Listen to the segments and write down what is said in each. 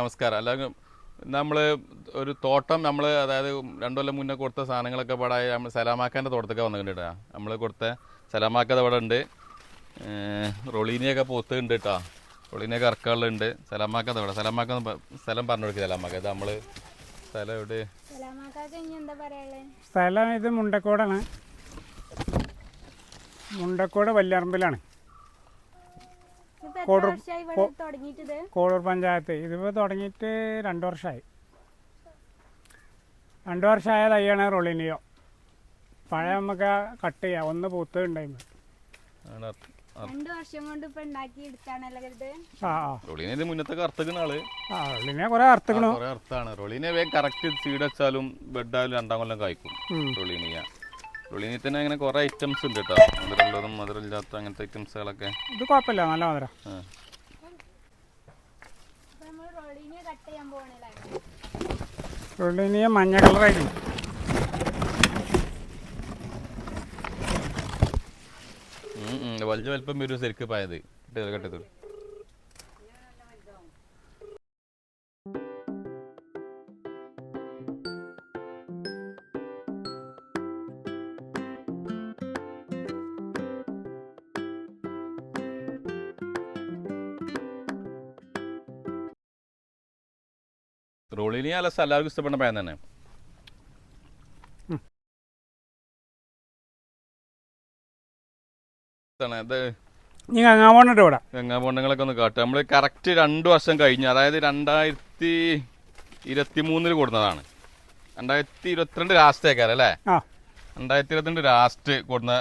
നമസ്കാരം. അല്ലെങ്കിൽ നമ്മൾ ഒരു തോട്ടം നമ്മൾ അതായത് രണ്ടു കൊല്ലം മുന്നേ കൊടുത്ത സാധനങ്ങളൊക്കെ ഇവിടെ നമ്മൾ സലാമാക്കാന്റെ തോട്ടത്തൊക്കെ വന്നിട്ടുണ്ട് നമ്മൾ കൊടുത്ത സലാമാക്കത് ഇവിടെ ഉണ്ട്. റൊളീനിയൊക്കെ പോത്ത് ഉണ്ട് കേട്ടോ. റൊളീനിയൊക്കെ ഇറക്കാളുണ്ട് സലാമാക്കത് ഇവിടെ. സലാമാക്ക സ്ഥലം പറഞ്ഞു കൊടുക്കുക സലാമാക്ക. ഇത് നമ്മൾ സ്ഥലം എവിടെ? സലാമാക്കാക്ക് എന്താ പറയാളെ സ്ഥലം ഇത് മുണ്ടക്കോടാണ്. മുണ്ടക്കോട് വല്യറമ്പിലാണ് കോടൂർ- പഞ്ചായത്ത്. ഇതിപ്പോൾ തുടങ്ങിയിട്ട് രണ്ട് വർഷമായി രണ്ട് വർഷമായ തയ്യാണ് റൊളിനിയോ. പഴയ നമുക്ക് കട്ട് ചെയ്യാം. ഒന്ന് പൂത്ത് ഉണ്ടായിരുന്നു അർ- വർഷം കൊണ്ട് ഇപ്പൊ ഉണ്ടാക്കി എടുത്താണല്ലോ കുറേ അറുത്തുക്കണു കുറെ അർത്ഥാണ് റൊളീനെ വേഗം കറക്റ്റ് സീഡ് വെച്ചാലും ബെഡായാലും രണ്ടാം കൊല്ലം കായ്ക്കും. റൊളീനിയ. റൊളീനിയ തന്നെ അങ്ങനെ കുറെ ഐറ്റംസ് ഉണ്ട് കേട്ടോ. മധുരമുള്ളതും മധുരമില്ലാത്ത അങ്ങനത്തെ ഐറ്റംസുകളൊക്കെ ഇത് കുഴപ്പമില്ല നല്ല മധുരം. കട്ട് റൊളിനിയ മഞ്ഞ ഉം. വലിയ വലിപ്പം വരും ശരിക്ക് പായത്. കെട്ടത് റോളിനി അല്ല എല്ലാവർക്കും ഇഷ്ടപ്പെടുന്ന പയം തന്നെ. ഇത് നീ ഇവിടെ ഗംഗാബോണ്ടങ്ങളൊക്കെ ഒന്ന് കാട്ടുക. നമ്മൾ കറക്റ്റ് രണ്ട് വർഷം കഴിഞ്ഞ്. അതായത് രണ്ടായിരത്തി ഇരുപത്തി മൂന്നിൽ കൂടുന്നതാണ് രണ്ടായിരത്തി ഇരുപത്തിരണ്ട് ലാസ്റ്റ് ആക്കാരം അല്ലേ? ആ. രണ്ടായിരത്തി ഇരുപത്തിരണ്ട് ലാസ്റ്റ് കൊടുന്ന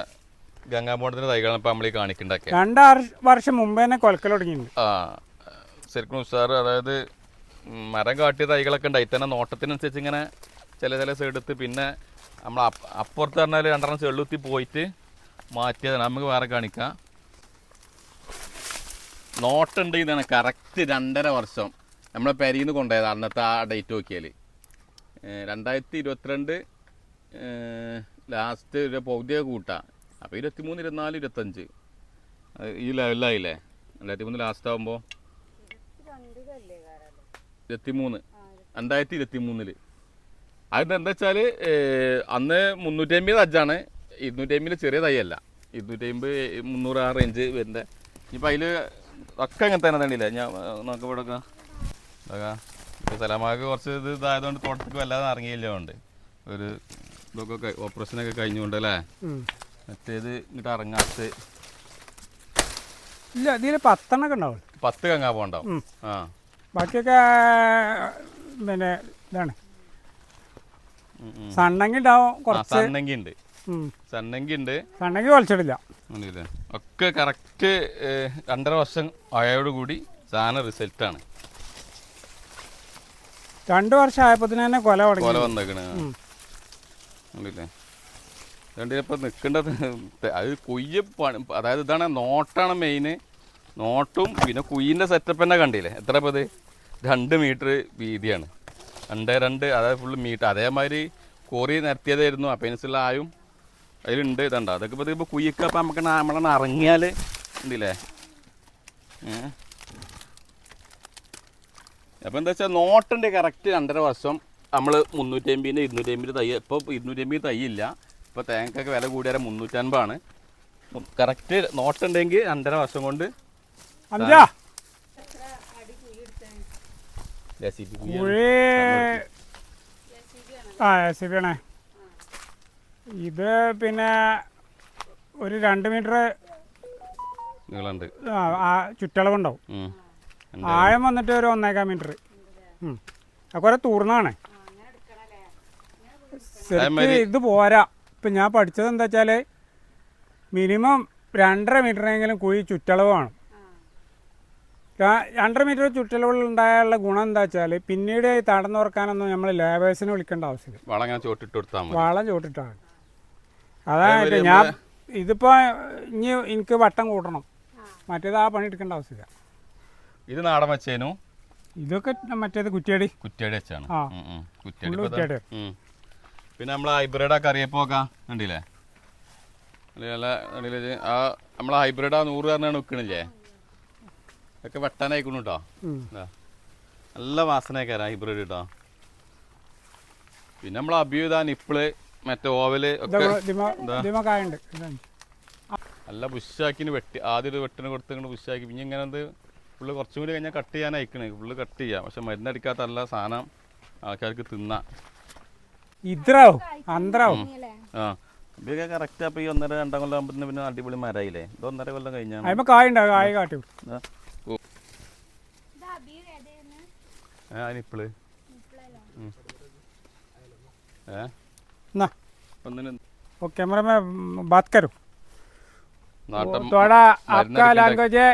ഗംഗാപോണ്ടത്തിന്റെ തൈകളാണ് ഇപ്പം നമ്മൾ ഈ കാണിക്കണ്ടൊക്കെ രണ്ടാറ് വർഷം മുമ്പ് തന്നെ കൊലക്കൽ തുടങ്ങിയിട്ടുണ്ട്. ആ ശരിക്കും സാറ് അതായത് മരം കാട്ടിയ തൈകളൊക്കെ ഉണ്ടായി തന്നെ നോട്ടത്തിനനുസരിച്ച് ഇങ്ങനെ ചില ചില സൈഡെടുത്ത് പിന്നെ നമ്മൾ അപ്പ- അപ്പുറത്ത് പറഞ്ഞാൽ രണ്ടെണ്ണം ചെള്ളുത്തി പോയിട്ട് മാറ്റിയതാണ്. നമുക്ക് വേറെ കാണിക്കാം. നോട്ടുണ്ട് ഇതാണ് കറക്റ്റ് രണ്ടര വർഷം. നമ്മളെ പെരിയിൽ നിന്ന് കൊണ്ടുപോയത് അന്നത്തെ ആ ഡേറ്റ് നോക്കിയാൽ രണ്ടായിരത്തി ഇരുപത്തിരണ്ട് ലാസ്റ്റ് ഒരു പൗതിയ കൂട്ടാണ് അപ്പോൾ ഇരുപത്തിമൂന്ന് ഇരുപത്തിനാല് ഇരുപത്തഞ്ച് ഈ ലെവലായില്ലേ രണ്ടായിരത്തി മൂന്ന് ലാസ്റ്റ് ആകുമ്പോൾ ഇരുപത്തിമൂന്ന്. രണ്ടായിരത്തി ഇരുപത്തി മൂന്നിൽ അത് എന്താ വെച്ചാൽ അന്ന് മുന്നൂറ്റി അമ്പത് അജ്ജാണ്. ഇരുന്നൂറ്റി അമ്പതിൽ ചെറിയ തൈയല്ല ഇരുന്നൂറ്റി അമ്പത് മുന്നൂറ് ആ റേഞ്ച് വരുന്നത് ഇനിയിപ്പോൾ അതിൽ ഒക്കെ അങ്ങനെ തന്നെ തന്നെയില്ല ഞാൻ നോക്കാം ഇവിടെ ഇപ്പോൾ സലാമാക്ക് കുറച്ച് ഇത് ഇതായതുകൊണ്ട് തോട്ടത്തേക്ക് വല്ലാതെ ഇറങ്ങിയില്ല ഉണ്ട്. ഒരു ഇതൊക്കെ ഓപ്പറേഷനൊക്കെ കഴിഞ്ഞുകൊണ്ട് അല്ലേ. മറ്റേത് ഇങ്ങോട്ട് ഇറങ്ങാത്ത ഇല്ല ഇതിൽ പത്തെണ്ണൊക്കെ ഉണ്ടാവും പത്ത് കങ്ങാ പോണ്ടാവും ആ. ബാക്കിയൊക്കെ പിന്നെ ഇതാണ്. ഉം. ഉണ്ടാവും കുറച്ച്. സണ്ണങ്കി ഉണ്ട്. സണ്ണങ്കി ഉണ്ട് സണ്ണങ്ങി കൊലച്ചിടില്ല ഉണ്ടല്ലേ ഒക്കെ കറക്റ്റ് രണ്ടര വർഷം ആയോടുകൂടി സാധനം ആണ് രണ്ടു വർഷം ആയപ്പോ തന്നെ കൊല കൊല വന്നേക്കണ്. രണ്ടിനിപ്പോൾ നിൽക്കേണ്ടത് അത് കൊയ്യ അതായത് ഇതാണ് നോട്ടാണ് മെയിന്. നോട്ടും പിന്നെ കുയ്യിന്റെ സെറ്റപ്പ് തന്നെ കണ്ടില്ലേ? എത്ര ഇപ്പോൾ ഇത് രണ്ട് മീറ്റർ വീതിയാണ്. രണ്ട് രണ്ട് അതായത് ഫുള്ള് മീറ്റർ അതേമാതിരി കോറി നിരത്തിയതായിരുന്നു. അപ്പം അതിനനുസരിച്ചുള്ള ആയും അതിലുണ്ട്. ഇതുണ്ട്. അതൊക്കെ ഇപ്പോൾ ഇപ്പോൾ കുയ്യൊക്കെ അപ്പം നമുക്ക് നമ്മളെ ഇറങ്ങിയാൽ ഉണ്ടല്ലേ അപ്പോൾ എന്താ വെച്ചാൽ നോട്ടുണ്ട് കറക്റ്റ് രണ്ടര വർഷം നമ്മൾ മുന്നൂറ്റി അമ്പതിന്റെ ഇരുന്നൂറ്റി അമ്പത് തൈ ഇപ്പോൾ ഇരുന്നൂറ്റി അമ്പത് തൈ ഇപ്പോൾ തേങ്ങക്കൊക്കെ വില കൂടിയാൽ മുന്നൂറ്റൻപതാണ് കറക്റ്റ് നോട്ടുണ്ടെങ്കിൽ രണ്ടര വർഷം കൊണ്ട് കുഴി ആ എസ് സി ബി ആണേ ഇത് പിന്നെ ഒരു രണ്ട് മീറ്റർ നീളമുണ്ട് ആ ചുറ്റളവുണ്ടാവും. ആഴം വന്നിട്ട് ഒരു ഒന്നേകാൽ മീറ്റർ കുറെ തൂർന്നാണ്. ഇത് പോരാ. ഇപ്പം ഞാൻ പഠിച്ചത് എന്താ വെച്ചാൽ മിനിമം രണ്ടര മീറ്ററെങ്കിലും കുഴി ചുറ്റളവ് വേണം രണ്ടര മീറ്റർ ചുറ്റളവുണ്ടായുള്ള ഗുണം എന്താ വെച്ചാൽ പിന്നീട് തടന്നു ഉറക്കാനൊന്നും നമ്മൾ ലേബേഴ്സിനെ വിളിക്കേണ്ട ആവശ്യമില്ല. വളം ചോട്ടിട്ട് കൊടുത്താൽ വളം ചോട്ടിട്ടാണ്. അതായത് ഞാൻ ഇതിപ്പോൾ ഇനി എനിക്ക് വട്ടം കൂട്ടണം. മറ്റേത് ആ പണി എടുക്കേണ്ട ആവശ്യമില്ല. ഇത് നാടൻ വെച്ചേനു ഇതൊക്കെ മറ്റേത് കുറ്റിയടി. കുറ്റിയടി വെച്ചാണ്. കുറ്റിയടി കുറ്റിയടി. പിന്നെ നമ്മൾ ഹൈബ്രിഡ് കണ്ടില്ലേ? നല്ല കണ്ടില്ലേ ആ നമ്മളെ ഹൈബ്രിഡ് ആ നൂറ് കാരണമാണ് വെക്കണില്ലേ ഒക്കെ വെട്ടാനായിക്കണു കേട്ടോ നല്ല വാസന നല്ല വാസനയൊക്കെ ഹൈബ്രിഡ് കേട്ടോ പിന്നെ നമ്മൾ അഭ്യുത നിപ്പിൾ മറ്റേ ഓവൽ ഒക്കെ. നല്ല ബുഷാക്കിന് വെട്ടി ആദ്യം ഒരു വെട്ടിന് കൊടുത്ത് ഇങ്ങനെ ബുഷാക്കി. പിന്നെ ഇങ്ങനെ അത് ഫുള്ള് കുറച്ചും കൂടി കഴിഞ്ഞാൽ കട്ട് ചെയ്യാൻ അയക്കണേ ഫുള്ള് കട്ട് ചെയ്യാം. പക്ഷെ മരുന്നടിക്കാത്ത നല്ല സാധനം ആൾക്കാർക്ക് തിന്ന. അന്തരാവും. ആ. ഇതൊക്കെ കറക്റ്റ് അപ്പൊ ഈ ഒന്നര രണ്ടാം കൊല്ലം പിന്നെ അടിപൊളി മരയില്ലേ? ഇത് ഒന്നര കൊല്ലം കഴിഞ്ഞാൽ കായ് കാട്ടി ആ, ഓ ഇത് അബിയു ഏതായിരുന്നു ആ നിപ്പിള് ഇപ്പളല്ലോ ഏ ना ഒന്നിന് वो कैमरा में बात करो നാട്ടം थोड़ा आपका മരുന്നടിക്കണ്ട- लैंग्वेज है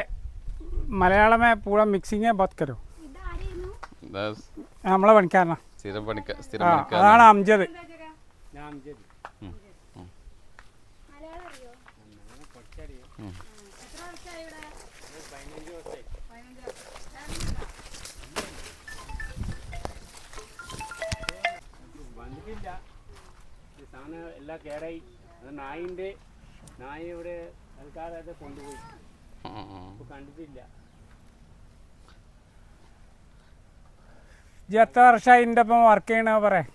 मलयालम में पूरा मिक्सिंग है बात करो ഇതാരായിരുന്നു ഇതാ നമ്മളെ പണിക്കാരനാ സ്ഥിരം പണിക്ക സ്ഥിരം ആ പണിക്കാരനാ. അതാണ് അംജദ് എല്ലാം കേടായി. അത് നായിന്റെ നായ ഇവിടെ നൽകാതെ കൊണ്ടുപോയി. ഇപ്പൊ കണ്ടിട്ടില്ല. ഇജ്ജ് എത്ര വർഷമായി എന്റെ ഒപ്പം വർക്ക് ചെയ്യണ പറയാ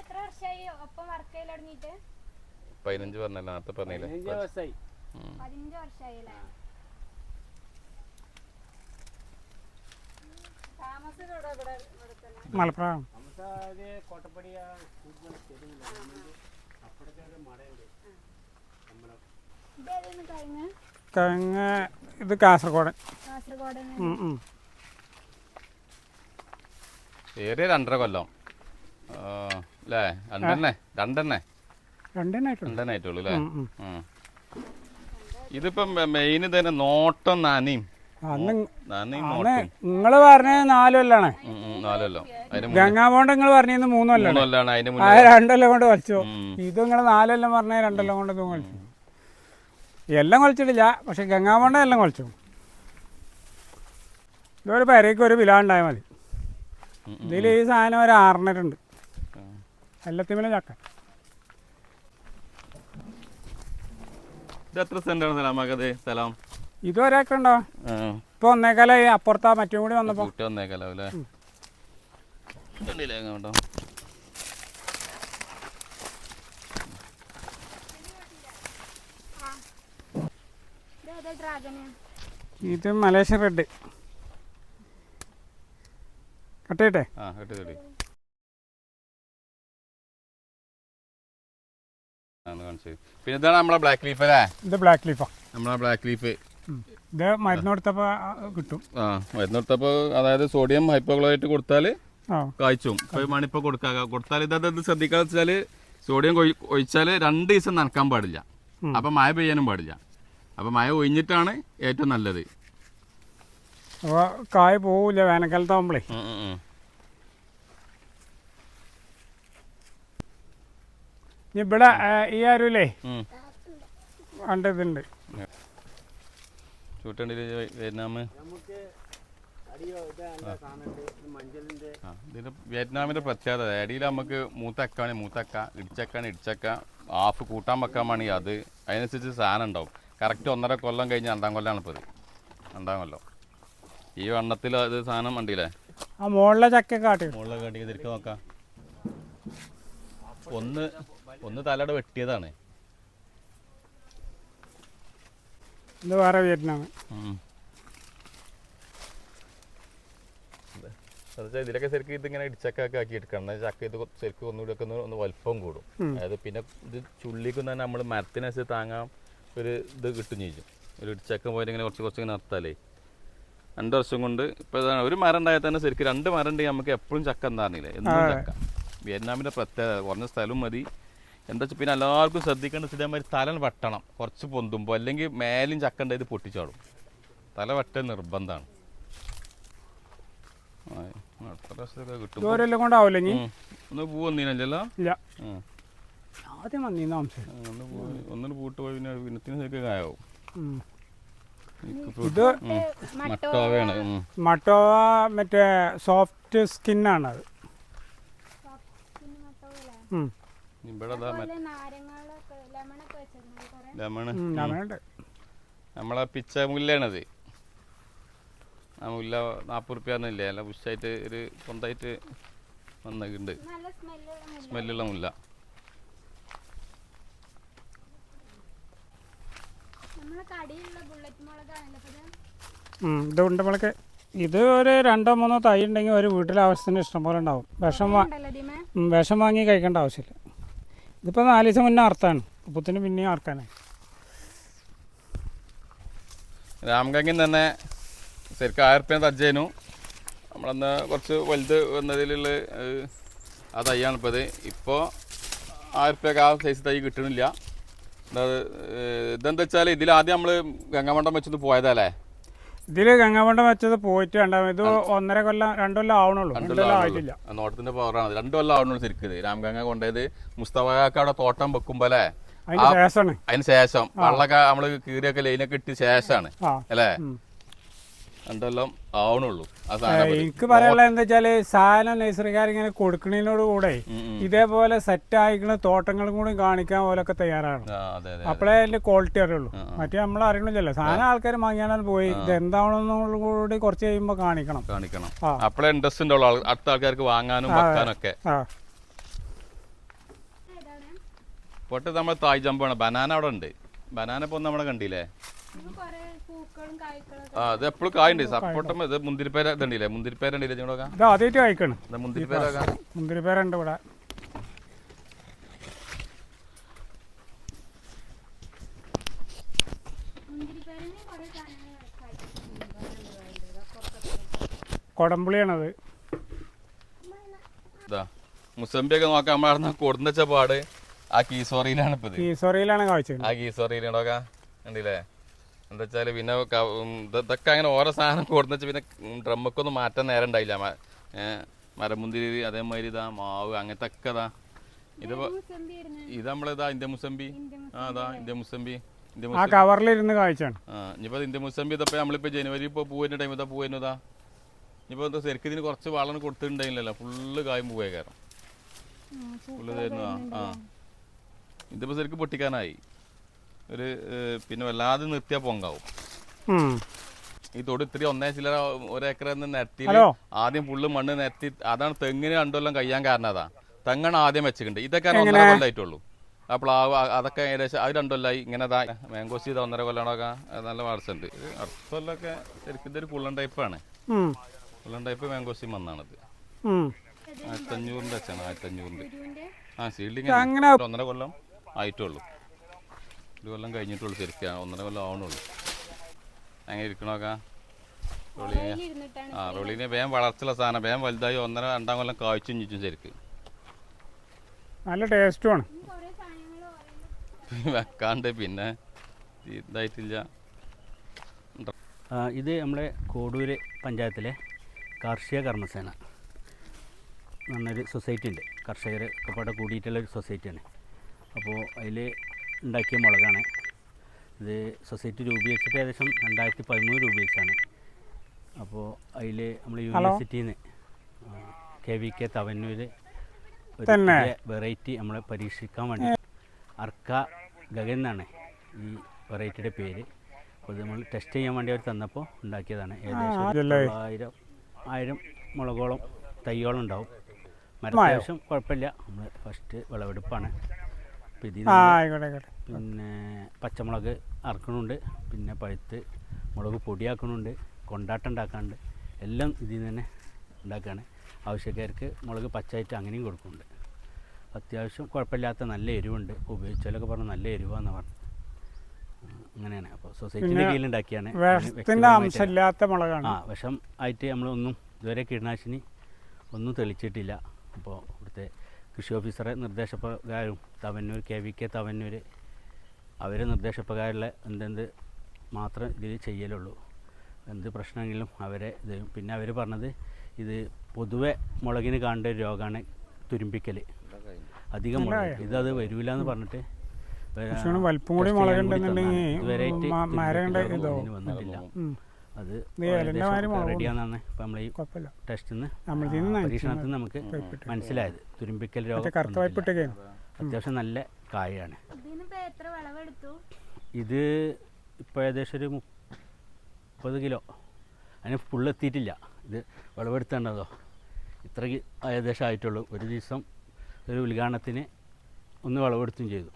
എത്ര വർഷമായി ഒപ്പം വർക്ക് ചെയ്യൽ തുടങ്ങിയിട്ട്? പതിനഞ്ച് പറഞ്ഞല്ലോ നേരത്തെ പറഞ്ഞില്ലേ? പതിനഞ്ച് ദിവസമായി ഉം. പതിനഞ്ച് വർഷമായി അല്ലേ താമസം ഇവിടെ ഇവിടെ ഇവിടെ തന്നെ? മലപ്പുറം. നമുക്ക് അത് കോട്ടപ്പടി ആ കൂടുതൽ തെരുവില്ല അതുകൊണ്ട് അപ്പുറത്തെ ഒരു മടയുണ്ട് നമ്മളെ കഴിഞ്ഞ ഇത് കാസർഗോഡ്. കാസർഗോഡ് ഉം, ഉം. ഏറിയ രണ്ടര കൊല്ലം. അല്ലേ രണ്ടെണ്ണേ? രണ്ടെണ്ണേ? രണ്ടെണ്ണായിട്ടുള്ളൂ അല്ലേ. ഇതിപ്പം മെയിൻ തന്നെ നോട്ടം നനയും. നിങ്ങൾ പറഞ്ഞത് നാല് കൊല്ലാണ്. ഉം, ഉം, നാലല്ലോ അതിന് ഗംഗാബോണ്ട് നിങ്ങൾ പറഞ്ഞത് മൂന്ന് കൊല്ലാണ്. മൂന്ന് കൊല്ലാണ് അതിന് മുന്നേ. രണ്ടൊല്ലം കൊണ്ട് വലിച്ചു. ഇത് നിങ്ങൾ നാലെല്ലാം പറഞ്ഞ രണ്ടല്ലോ കൊണ്ട് ഇതും വലിച്ചു. എല്ലാം കുളിച്ചിട്ടില്ല പക്ഷെ ഗംഗാമണ്ണ എല്ലാം കുളിച്ചു ഇതൊരു പെരയ്ക്ക് ഒരു വില ഉണ്ടായാൽ മതി. ഇതിൽ ഈ സാധനം ഒരു ആറിനുണ്ട്. എല്ലാത്തിനും ചക്ക. ഇത് എത്ര സെന്റാണ് സലാമാക്കത് സ്ഥലം ഇത് ഒരാൾക്ക് ഉണ്ടോ? ഇപ്പൊ ഒന്നേക്കാലായി അപ്പുറത്താ മറ്റും കൂടി വന്നപ്പോ. കണ്ടില്ലേ കേട്ടോ ഇതേതാ ഡ്രാഗന് ഇത് മലേഷ്യൻ റെഡ് കട്ടയിട്ടെ ആ കെട്ടി കെട്ടി കാണിച്ചു പിന്നെ ഇതാണ് നമ്മളെ ബ്ലാക്ക് ലീഫ് അല്ലേ? ഇത് ബ്ലാക്ക് ലീഫാ നമ്മളെ ബ്ലാക്ക് ലീഫ് ഇത് മരുന്ന് കൊടുത്തപ്പോ കിട്ടും. ആ മരുന്നെടുത്തപ്പോൾ അതായത് സോഡിയം ഹൈപ്പോക്ലോറേറ്റ് കൊടുത്താൽ ആ. കായ്ച്ചും. മണിപ്പോ കൊടുക്കുക കൊടുത്താൽ ഇത് ഇത് ശ്രദ്ധിക്കാന്ന് വെച്ചാൽ സോഡിയം ഒഴിച്ചാൽ രണ്ട് ദിവസം നനക്കാൻ പാടില്ല. അപ്പം മഴ പെയ്യാനും പാടില്ല. അപ്പം മഴ ഒഴിഞ്ഞിട്ടാണ് ഏറ്റവും നല്ലത്. അപ്പോൾ കായ പോവില്ല ഉം. ഇനി ഇവിടെ ഈ ആരുല്ലേ. കണ്ട ഇതുണ്ട്. ചൂട്ടണ്ടിയിൽ വിയറ്റ്നാം നമുക്ക് അടിയോ നല്ല സാധനമുണ്ട്. ഇത് മഞ്ചളിന്റെ ഇതിന്റെ വിയറ്റ്നാമിന്റെ പ്രത്യേകത. അടിയിൽ നമുക്ക് മൂത്തക്കാണ് മൂത്തക്ക ഇടിച്ചക്കാണ് ഇടിച്ചക്ക. ഹാഫ് കൂട്ടാൻ വെക്കാൻ വേണമെങ്കിൽ അത്. അതിനനുസരിച്ച് സാധനം ഉണ്ടാവും. കറക്റ്റ് ഒന്നര കൊല്ലം കഴിഞ്ഞ് രണ്ടാം കൊല്ലമാണ് ഇപ്പോൾ ഇത്. രണ്ടാം കൊല്ലം. ഈ വണ്ണത്തിൽ അത് സാധനം വണ്ടിയില്ലേ ആ മുകളിലെ ചക്ക കാട്ടി. മുകളിലെ കാട്ടി തിരിച്ചു നോക്കാം. ഒന്ന് ഒന്ന് തലയുടെ വെട്ടിയതാണ്. ഇത് വേറെ വിയറ്റ്നാം എന്നുവെച്ചാൽ ഇതിലൊക്കെ ശരിക്കും ഇതിങ്ങനെ ഇടിച്ചക്കൊക്കെ ആക്കി എടുക്കണം. ചക്ക ഇത് ശരിക്കും ഒന്നുകൂടി ഒക്കെ ഒന്ന് വലിപ്പം കൂടും. അതായത് പിന്നെ ഇത് ചുള്ളിക്കുന്ന തന്നെ നമ്മൾ മരത്തിനനുസരിച്ച് താങ്ങാൻ ഒരു ഇത് കിട്ടും ചെയ്യും. ഒരു ഇടിച്ചക്കം പോയിട്ട് ഇങ്ങനെ കുറച്ച് കുറച്ച് ഇങ്ങനെ നടത്താലേ. രണ്ട് വർഷം കൊണ്ട് ഇപ്പോൾ ഇതാണ്. ഒരു മരം ഉണ്ടായാൽ തന്നെ ശരിക്കും രണ്ട് മരം ഉണ്ടെങ്കിൽ നമുക്ക് എപ്പോഴും ചക്ക എന്താ അറിയില്ല. എന്നും ചക്ക. വിയറ്റ്നാമിന്റെ പ്രത്യേകത കുറഞ്ഞ സ്ഥലവും മതി. എന്താ വെച്ചാൽ പിന്നെ എല്ലാവർക്കും ശ്രദ്ധിക്കേണ്ട ഇതേമാതിരി തല വെട്ടണം. കുറച്ച് പൊന്തുമ്പോൾ അല്ലെങ്കിൽ മേലും ചക്ക ഉണ്ടായത് പൊട്ടിച്ചാടും തല വെട്ടൽ നിർബന്ധമാണ്. അടുത്ത കിട്ടും. ഒന്ന് പൂ വന്നീനല്ലോ ഇല്ല. ആദ്യം ഒന്നിന് പൂട്ട് പോയി പിന്നെ കായാവും. ഇത് മട്ടോ മട്ടോവയാണ് ഉം. മട്ടോ മറ്റേ സോഫ്റ്റ് സ്കിന്നാണ് അത്. നമ്മളെ പിച്ച മുല്ലാണത് ആ മുല്ല നാൽപ്പത് റുപ്യാന്നില്ലേ അല്ല പുഷായിട്ട് ഒരു പൊന്തായിട്ട് വന്നിട്ടുണ്ട് നല്ല സ്മെല്ലുള്ള മുല്ല സ്മെല്ലുള്ള മുല്ല നമ്മളെ കടിയിലുള്ള ബുള്ളറ്റ് മുളകാണല്ലോ അപ്പൊ ഇത് ഉം, ഇത് ഒരു രണ്ടോ മൂന്നോ തൈ ഉണ്ടെങ്കിൽ ഒരു വീട്ടിലെ ഇഷ്ടം പോലെ ഉണ്ടാവും. വിഷം വിഷം വാങ്ങി കഴിക്കേണ്ട ആവശ്യമില്ല. ഇതിപ്പോൾ നാല് ദിവസം മുന്നേ അർത്താണ് അപ്പത്തിന് പിന്നെയും അർക്കാനായി രാമഗംഗിൽ തന്നെ ശരിക്കും ആയിരം റുപ്യ തജ്ജേനു നമ്മളന്ന് കുറച്ച് വലുത് വന്നതിലുള്ള ആ തൈയാണ് ഇപ്പോൾ ഇത് ഇപ്പോൾ ആയിരം റുപ്യൊക്കെ ആ സൈസ് തൈ കിട്ടണില്ല. ഇതെന്താ വെച്ചാൽ ഇതിൽ ആദ്യം നമ്മൾ ഗംഗാമണ്ഡം വെച്ചത് പോയതല്ലേ? ഇതിൽ ഗംഗാമണ്ഡം വെച്ചത് പോയിട്ട് രണ്ടാമത് ഇത് ഒന്നര കൊല്ലം രണ്ടു കൊല്ലം ആവണുള്ളൂ. ആയിട്ടില്ല. നോട്ടത്തിന്റെ പവറാണ് രണ്ടു കൊല്ലം ആവണുള്ളൂ ശരിക്കും രാംഗംഗ കൊണ്ടത് അവിടെ തോട്ടം വെക്കുമ്പോൾ അല്ലേ അതിന് ശേഷം വള്ളൊക്കെ നമ്മൾ കീറിയൊക്കെ ലൈനൊക്കെ ഇട്ട് ശേഷമാണ് അല്ലേ. രണ്ടെല്ലാം ആവണുള്ളൂ. ആ സാധനം പറ്റി. എനിക്ക് പറയാനുള്ളത് എന്താ വെച്ചാൽ സാധനം നഴ്സറിക്കാർ ഇങ്ങനെ കൊടുക്കണതിനോട് കൂടെ. ഇതേപോലെ സെറ്റ് ആയിക്കുന്ന തോട്ടങ്ങളും കൂടി കാണിക്കാൻ പോലൊക്കെ തയ്യാറാണ്. അപ്പോഴേ അതിന്റെ ക്വാളിറ്റി അറിയുള്ളൂ. മറ്റേ നമ്മൾ അറിയണില്ലല്ലോ സാധനം ആൾക്കാർ വാങ്ങിയാലും പോയി. ഇത് എന്താണെന്നുള്ള കൂടി കുറച്ച് കഴിയുമ്പോൾ കാണിക്കണം. കാണിക്കണം. അപ്പഴേ ഇൻട്രസ്റ്റ് ഉണ്ടാവുള്ളൂ ആൾ- അടുത്ത ആൾക്കാർക്ക് വാങ്ങാനും വെക്കാനും ഒക്കെ ആ. ഏതാണ് നമ്മൾ തായ് ജമ്പാണ് ബനാന അവിടെ ഉണ്ട്. ബനാന ഇപ്പൊ നമ്മളെ കണ്ടില്ലേ? ആ ഇത് എപ്പോഴും കായുണ്ട്. സപ്പോർട്ടും ഇത് മുന്തിരിപ്പേര ഇതുണ്ടല്ലേ? മുന്തിരിപ്പേര ഉണ്ടല്ലേ നിങ്ങളൊക്കെ ഇത് ആദ്യമായിട്ട് കഴിക്കണം ഇത് മുന്തിരിപ്പേരൊക്കെ. മുന്തിരി പേരുണ്ട് ഇവിടെ കൊടംപുളിയാണത്. ഇതാ മുസംബിയൊക്കെ നോക്കാൻ നമ്മൾ അവിടെ കൊടുന്ന പാട്. ആ കീസോറിയിലാണ് ഇപ്പൊ ഇത് ഈ സൊറയിലാണ് കാഴ്ചത് ആ കീസോറിയിലുണ്ടോക്കാ കണ്ടില്ലേ? എന്താ വെച്ചാൽ പിന്നെ ഇതൊക്കെ അങ്ങനെ ഓരോ സാധനം കൊടുന്ന പിന്നെ ഡ്രമ്മൊക്കെ മാറ്റാൻ നേരം ഉണ്ടായില്ല. മരമുന്തിരി അതേമാതിരി ഇതാ മാവ് അങ്ങനത്തെ ഒക്കെ ഇതാ ഇത് ഇത് നമ്മളിതാ ഇന്ത്യ മുസംബി ആ അതാ ഇന്ത്യ മുസംബി ആ കവറിലിരുന്ന് കാഴ്ചയാണ്. ആ ഇനിയിപ്പോ ഇന്ത്യ മുസംബി ഇതപ്പോ നമ്മളിപ്പോ ജനുവരി ഇപ്പൊ പൂവിന്റെ ടൈം ഇതാ പൂവിനതാ ഇനിയിപ്പോ എന്താ ശരിക്കും ഇതിന് കുറച്ച് വളം കൊടുത്തിട്ടുണ്ടായില്ലല്ലോ. ഫുള്ള് കായും പൂവേ കയറും ഫുള്ള് തരുന്നതാ. ആ. ഇതിപ്പോ ശരിക്കും പൊട്ടിക്കാനായി. ഒരു പിന്നെ വല്ലാതെ നിർത്തിയാ പൊങ്കാവും. ഈ തൊടി ഇത്തിരി ഒന്നേ ചില ഒരേക്കർ നിരത്തി. ആദ്യം ഫുള്ള് മണ്ണ് നിരത്തി അതാണ് തെങ്ങിന് രണ്ടുകൊല്ലം കഴിയാൻ കാരണം അതാ. തെങ്ങാണ് ആദ്യം വെച്ചിട്ടുണ്ട്. ഇതൊക്കെ ഒന്നര കൊല്ലമായിട്ടുള്ളൂ ആ പ്ലാവ് ആ- അതൊക്കെ ഏകദേശം അത് രണ്ടുകൊല്ലായി ഇങ്ങനെ അതാ മാങ്കോസ് ചെയ്ത ഒന്നര കൊല്ലണൊക്കെ നല്ല വളർച്ചുണ്ട് അർത്ഥമല്ലൊക്കെ ശരിക്കും ഇതൊരു കുള്ളൻ ടൈപ്പാണ് പുള്ളൻ കുള്ളൻ ടൈപ്പ് മാങ്കോസിയും വന്നാണത്. ആയിരത്തഞ്ഞൂറിന്റെ അച്ഛനാണ് ആയിരത്തഞ്ഞൂറിന്റെ ആ സീൽഡിങ് അങ്ങനെ ഒന്നര കൊല്ലം ആയിട്ടുള്ളൂ. ഒരു കൊല്ലം കഴിഞ്ഞിട്ടുള്ളൂ ശരിക്കും. ഒന്നര കൊല്ലം ആവണുള്ളൂ. അങ്ങനെ ഇരിക്കണോക്കാ റോളിനെ? ആ റോളിനെ വേഗം വളർച്ചുള്ള സാധനം. വേഗം വലുതായി ഒന്നര രണ്ടാം കൊല്ലം കാഴ്ച ചുറ്റും ശരിക്ക്. നല്ല ടേസ്റ്റുമാണ് വെക്കാണ്ട് പിന്നെ ഇതായിട്ടില്ല. ഇത് നമ്മളെ കോടൂര് പഞ്ചായത്തിലെ കാർഷിക കർമ്മസേന. എന്നൊരു സൊസൈറ്റി ഉണ്ട് കർഷകർ ഒക്കെ പാടെ കൂടിയിട്ടുള്ളൊരു സൊസൈറ്റിയാണ്. അപ്പോൾ അതിൽ ഉണ്ടാക്കിയ മുളകാണ്. ഇത് സൊസൈറ്റി രൂപീകരിച്ചിട്ട് ഏകദേശം രണ്ടായിരത്തി പതിമൂന്ന് രൂപീകരിച്ചാണ് അപ്പോൾ അതിൽ നമ്മൾ യൂണിവേഴ്സിറ്റിയിൽ നിന്ന് കെ വി കെ തവന്നൂർ ഒരു വെറൈറ്റി നമ്മൾ പരീക്ഷിക്കാൻ വേണ്ടി അർക്ക ഗഗൻ എന്നാണ് ഈ വെറൈറ്റിയുടെ പേര്. അപ്പോൾ ഇത് നമ്മൾ ടെസ്റ്റ് ചെയ്യാൻ വേണ്ടി അവർ തന്നപ്പോൾ ഉണ്ടാക്കിയതാണ്. ഏകദേശം ആയിരം ആയിരം മുളകോളം തൈയോളം ഉണ്ടാവും. മരം? അത്യാവശ്യം കുഴപ്പമില്ല. നമ്മൾ ഫസ്റ്റ് വിളവെടുപ്പാണ്. ആ ആയിക്കോട്ടെ ആയിക്കോട്ടെ. പിന്നെ പച്ചമുളക് അറക്കണുണ്ട്. പിന്നെ പഴുത്ത് മുളക് പൊടിയാക്കണുണ്ട്. കൊണ്ടാട്ടം ഉണ്ടാക്കാനുണ്ട് എല്ലാം ഇതിൽ നിന്ന് തന്നെ ഉണ്ടാക്കുകയാണ് ആവശ്യക്കാർക്ക് മുളക് പച്ചയായിട്ട് അങ്ങനെയും കൊടുക്കുന്നുണ്ട്. അത്യാവശ്യം കുഴപ്പമില്ലാത്ത നല്ല എരിവുണ്ട്. ഉപയോഗിച്ചാലൊക്കെ പറഞ്ഞാൽ നല്ല എരിവാന്ന് പറഞ്ഞു അങ്ങനെയാണ്. അപ്പോൾ സൊസൈറ്റിന്റെ കീഴിൽ ഉണ്ടാക്കിയാണ്. അംശമില്ലാത്ത മുളകാണ്. ആ വിഷം ആയിട്ട് നമ്മളൊന്നും ഇതുവരെ കീടനാശിനി ഒന്നും തെളിച്ചിട്ടില്ല. അപ്പോൾ ഇവിടുത്തെ കൃഷി ഓഫീസറെ നിർദ്ദേശപ്രകാരം Thavanur K V K Thavanur അവരെ നിർദ്ദേശപ്രകാരമുള്ള എന്തെന്ത് മാത്രം ഇതിൽ ചെയ്യലുള്ളൂ. എന്ത് പ്രശ്നമെങ്കിലും അവരെ ഇത് പിന്നെ അവർ പറഞ്ഞത് ഇത് പൊതുവെ മുളകിന് കാണേണ്ട ഒരു രോഗമാണ് തുരുമ്പിക്കൽ അധികം മുളക്. ഇതത് വരില്ല എന്ന് പറഞ്ഞിട്ട് വെറൈറ്റി വന്നിട്ടില്ല. അത്. റെഡിയാണെന്നാണ് ഇപ്പം നമ്മൾ ഈ ടെസ്റ്റിൽ നിന്ന് പരീക്ഷണത്തിൽ നമുക്ക് മനസ്സിലായത്. തുരുമ്പിക്കൽ രോഗം അത്യാവശ്യം നല്ല കായാണ്. ഇതിനിപ്പോ എത്ര വിളവെടുത്തു? ഇത് ഇപ്പോൾ ഏകദേശം ഒരു മുപ്പത് കിലോ. അതിന് ഫുള്ളെത്തിയിട്ടില്ല ഇത് വിളവെടുത്തേണ്ടതോ? ഇത്ര ഏകദേശം ആയിട്ടുള്ളൂ. ഒരു ദിവസം ഒരു ഉദ്ഘാടനത്തിന് ഒന്ന് വിളവെടുത്തും ചെയ്തു.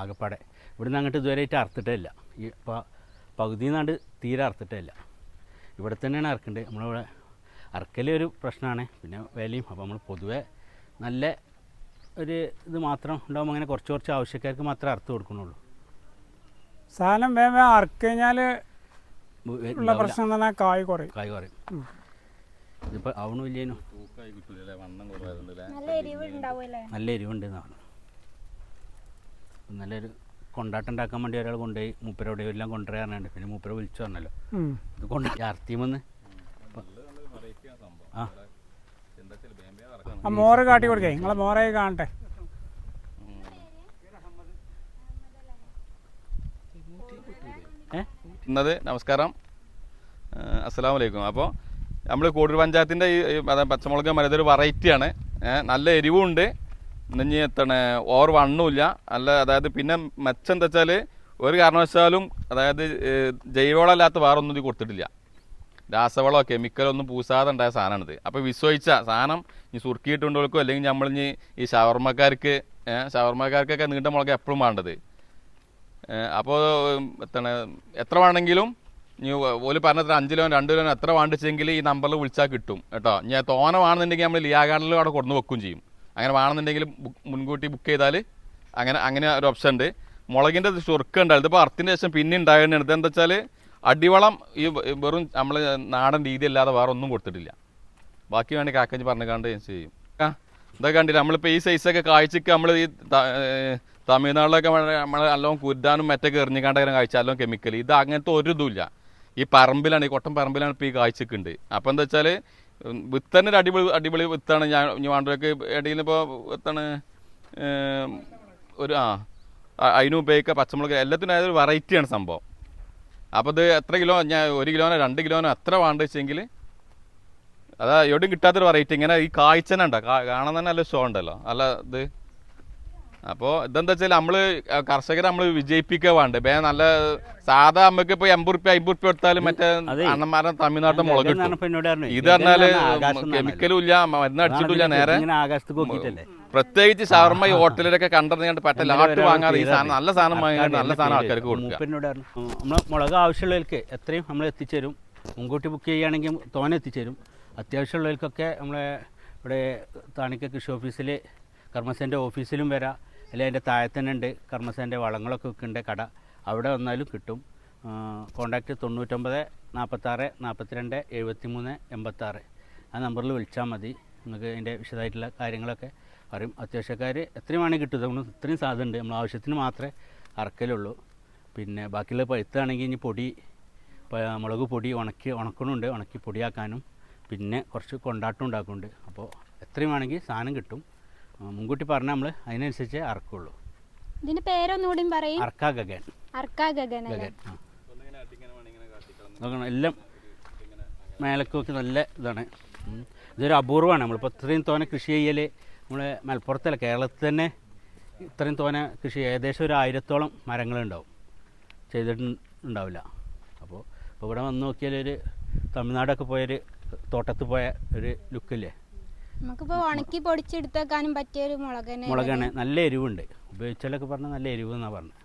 ആകപ്പാടെ. ഇവിടുന്ന് അങ്ങോട്ട് ഇതുവരെയായിട്ട് അറുത്തിട്ടേ ഇല്ല. ഈ പകുതി നാണ്ട് തീരെ അറുത്തിട്ടേ ഇല്ല. ഇവിടെ തന്നെയാണ് അറക്കേണ്ടത് നമ്മളിവിടെ അറക്കൽ ഒരു പ്രശ്നമാണ്. പിന്നെ വിലയും. അപ്പോൾ നമ്മൾ പൊതുവെ നല്ല ഒരു ഇത് മാത്രം ഉണ്ടാകുമ്പോൾ അങ്ങനെ കുറച്ച് കുറച്ച് ആവശ്യക്കാർക്ക് മാത്രമേ അറുത്ത് കൊടുക്കണുള്ളൂ സാധനം വേഗം വേഗം അറക്കി കഴിഞ്ഞാൽ ഉള്ള പ്രശ്നം എന്ന് പറഞ്ഞാൽ കായ് കുറയും. കായ് കുറയും. ഇതിപ്പോൾ വണ്ണം കുറവായതുകൊണ്ടല്ലേ? നല്ല എരിവ് ഉണ്ടാവുമല്ലേ നല്ല എരിവുണ്ട് എന്നാണ്. നല്ലൊരു കൊണ്ടാട്ടം ഉണ്ടാക്കാൻ വേണ്ടി ഒരാൾ കൊണ്ടുപോയി. മൂപ്പരോടെ എല്ലാം കൊണ്ടുവരാറുണ്ട് പിന്നെ മൂപ്പരെ വിളിച്ചു പറഞ്ഞല്ലോ. ഇത് കൊണ്ട് അർത്തിമെന്ന് ആ ആ. മോറ് കാട്ടി കൊടുക്കേ. നിങ്ങളെ മോറെ കാണട്ടെ. ഇന്നത് നമസ്കാരം. അസ്സാം വലൈക്കും അപ്പോൾ നമ്മൾ കോടൂർ പഞ്ചായത്തിന്റെ ഈ പച്ചമുളക് മരുന്നൊരു വെറൈറ്റിയാണ് നല്ല എരിവുണ്ട് ഇനി എത്തണ ഓവർ വണ്ണുമില്ല അല്ല അതായത് പിന്നെ മെച്ചം എന്താ വെച്ചാൽ ഒരു കാരണവശാലും അതായത് ജൈവവളം അല്ലാത്ത വേറെ ഒന്നും ഇത് കൊടുത്തിട്ടില്ല. രാസവളമോ കെമിക്കലോ ഒന്നും പൂസാതെ ഉണ്ടായ സാധനമാണിത്. അപ്പോൾ വിശ്വസിച്ച സാധനം ഈ കൊടുക്കും അല്ലെങ്കിൽ നമ്മൾ ഇനി ഈ ഷവർമ്മക്കാർക്ക് ഷവർമ്മക്കാർക്കൊക്കെ നീണ്ട മുളക് എപ്പോഴും വേണ്ടത്. അപ്പോൾ എത്താണ് എത്ര വേണമെങ്കിലും നീ ഓൽ പറഞ്ഞത്ര അഞ്ച് കിലോ രണ്ട് കിലോ എത്ര വേണ്ടിച്ചെങ്കിൽ ഈ നമ്പറിൽ വിളിച്ചാൽ കിട്ടും കേട്ടോ. ഞാൻ തോന വേണമെന്നുണ്ടെങ്കിൽ നമ്മൾ ലിയാഗാർഡിൽ അവിടെ കൊടുന്ന് വെക്കും ചെയ്യും. അങ്ങനെ വേണമെന്നുണ്ടെങ്കിൽ മുൻകൂട്ടി ബുക്ക് ചെയ്താൽ അങ്ങനെ അങ്ങനെ ഒരു ഓപ്ഷൻ ഉണ്ട്. മുളകിന്റെ ചുരുക്കം ഉണ്ടായിരുന്നു. ഇതിപ്പോൾ അർത്തിന്റെ ശേഷം പിന്നെ ഉണ്ടാകുന്നതാണ് ഇതെന്താ വെച്ചാൽ അടിവളം ഈ വെറും നമ്മൾ നാടൻ രീതി അല്ലാതെ വേറെ ഒന്നും കൊടുത്തിട്ടില്ല. ബാക്കി വേണ്ടി കാക്കഞ്ചി പറഞ്ഞുകാണ്ട് ഞാൻ ചെയ്യും. ആ ഇതൊക്കെ കണ്ടില്ല? നമ്മളിപ്പോൾ ഈ സൈസൊക്കെ കാഴ്ചക്ക് നമ്മൾ ഈ തമിഴ്നാട്ടിലൊക്കെ നമ്മൾ നല്ലോണം കുരുടാനും മറ്റൊക്കെ എറിഞ്ഞിക്കാണ്ടൊക്കെ കാഴ്ച നല്ലോണം കെമിക്കൽ ഇത് അങ്ങനത്തെ ഒരു ഇതുമില്ല ഈ പറമ്പിലാണ് ഈ കൊട്ടം പറമ്പിലാണ് ഇപ്പോൾ ഈ കാഴ്ചക്കുണ്ട് അപ്പോൾ എന്താ വെച്ചാൽ വിത്തന്നെ ഒരു അടിപൊളി അടിപൊളി വിത്താണ്. ഞാൻ വേണ്ടവർക്ക് ഇടയിൽ ഇപ്പോൾ വിത്താണ് ഒരു ആ അതിനും ഉപയോഗിക്കുക പച്ചമുളക് എല്ലാത്തിനും അതായത് വെറൈറ്റിയാണ് സംഭവം. അപ്പോൾ ഇത് എത്ര കിലോ ഞാൻ ഒരു കിലോനോ രണ്ട് കിലോനോ എത്ര വേണ്ട വെച്ചെങ്കിൽ അതാ എവിടെയും കിട്ടാത്തൊരു വെറൈറ്റി. ഇങ്ങനെ ഈ കാഴ്ച തന്നെ ഉണ്ടോ കാണാൻ തന്നെ നല്ല ഷോ ഉണ്ടല്ലോ. അല്ല ഇത്. അപ്പോൾ ഇതെന്താ വെച്ചാൽ നമ്മൾ കർഷകരെ നമ്മൾ വിജയിപ്പിക്കുക വേണ്ട ബേ നല്ല സാധാ നമുക്ക് ഇപ്പോൾ എൺപത് റുപ്യ അമ്പത് റുപ്യ എടുത്താലും മറ്റേ. അണ്ണന്മാരെ തമിഴ്നാട്ടിൽ മുളക് ഇപ്പൊ. ഇത് പറഞ്ഞാൽ കെമിക്കലും ഇല്ല മരുന്ന് അടിച്ചിട്ടില്ല നേരെ പ്രത്യേകിച്ച് ഷവർമ്മ ഈ ഹോട്ടലിലൊക്കെ കണ്ടറിഞ്ഞാണ്ട് പറ്റ ലാട്ട് വാങ്ങാതെ ഈ സാധനം നല്ല സാധനം വാങ്ങിയാണ്ട് നല്ല സാധനം ആൾക്കാർക്ക് കൊടുക്കുക. മുളക് ആവശ്യമുള്ളവർക്ക് എത്രയും നമ്മൾ എത്തിച്ചേരും. മുൻകൂട്ടി ബുക്ക് ചെയ്യുകയാണെങ്കിൽ തോനെ എത്തിച്ചേരും. അത്യാവശ്യമുള്ളവർക്കൊക്കെ നമ്മളെ ഇവിടെ താണിക്ക കൃഷി ഓഫീസിൽ കർമ്മസേന്റെ ഓഫീസിലും വരാം. അല്ലെങ്കിൽ അതിന്റെ താഴെ തന്നെ ഉണ്ട് കർമ്മസേന്റെ വളങ്ങളൊക്കെ വിൽക്കേണ്ട കട. അവിടെ വന്നാലും കിട്ടും. കോൺടാക്റ്റ് തൊണ്ണൂറ്റൊമ്പത് നാൽപ്പത്താറ് നാൽപ്പത്തിരണ്ട് എഴുപത്തി മൂന്ന് എൺപത്താറ്. ആ നമ്പറിൽ വിളിച്ചാൽ മതി. നിങ്ങൾക്ക് അതിന്റെ വിശദമായിട്ടുള്ള കാര്യങ്ങളൊക്കെ പറയും അത്യാവശ്യക്കാർ എത്രയും വേണമെങ്കിൽ കിട്ടും. നമ്മൾ ഇത്രയും സാധ്യത ഉണ്ട് നമ്മൾ ആവശ്യത്തിന് മാത്രമേ അറക്കലുള്ളൂ. പിന്നെ ബാക്കിയുള്ള പഴുത്താണെങ്കിൽ ഇനി പൊടി മുളക് പൊടി ഉണക്കി ഉണക്കണുണ്ട്. ഉണക്കി പൊടിയാക്കാനും. പിന്നെ കുറച്ച് കൊണ്ടാട്ടം ഉണ്ടാക്കുന്നുണ്ട്. അപ്പോൾ എത്രയും വേണമെങ്കിൽ സാധനം കിട്ടും. മുൻകൂട്ടി പറഞ്ഞാൽ നമ്മൾ അതിനനുസരിച്ച് അറക്കുള്ളൂ. ഇതിന്റെ പേരൊന്നുകൂടി പറയും. അർക്കാ ഗഗൻ. അർക്കാ ഗഗൻ ഗഗൻ നോക്കണം എല്ലാം മേലക്കൊക്കെ നല്ല ഇതാണ്. ഇതൊരു അപൂർവമാണ്. നമ്മളിപ്പോൾ ഇത്രയും തോനെ കൃഷി ചെയ്യൽ നമ്മൾ മലപ്പുറത്തല്ല കേരളത്തിൽ തന്നെ ഇത്രയും തോനെ കൃഷി ഏകദേശം ഒരു ആയിരത്തോളം മരങ്ങളുണ്ടാവും. ചെയ്തിട്ടുണ്ടാവില്ല. അപ്പോൾ ഇപ്പോൾ ഇവിടെ വന്ന് നോക്കിയാൽ ഒരു തമിഴ്നാടൊക്കെ പോയൊരു തോട്ടത്ത് പോയ ഒരു ലുക്കില്ലേ? നമുക്കിപ്പോ ഉണക്കി പൊടിച്ചെടുത്തേക്കാനും പറ്റിയ ഒരു മുളക് മുളകാണ്. നല്ല എരിവുണ്ട്. ഉപയോഗിച്ചാലൊക്കെ പറഞ്ഞാൽ നല്ല എരിവ് എന്നാ പറഞ്ഞത്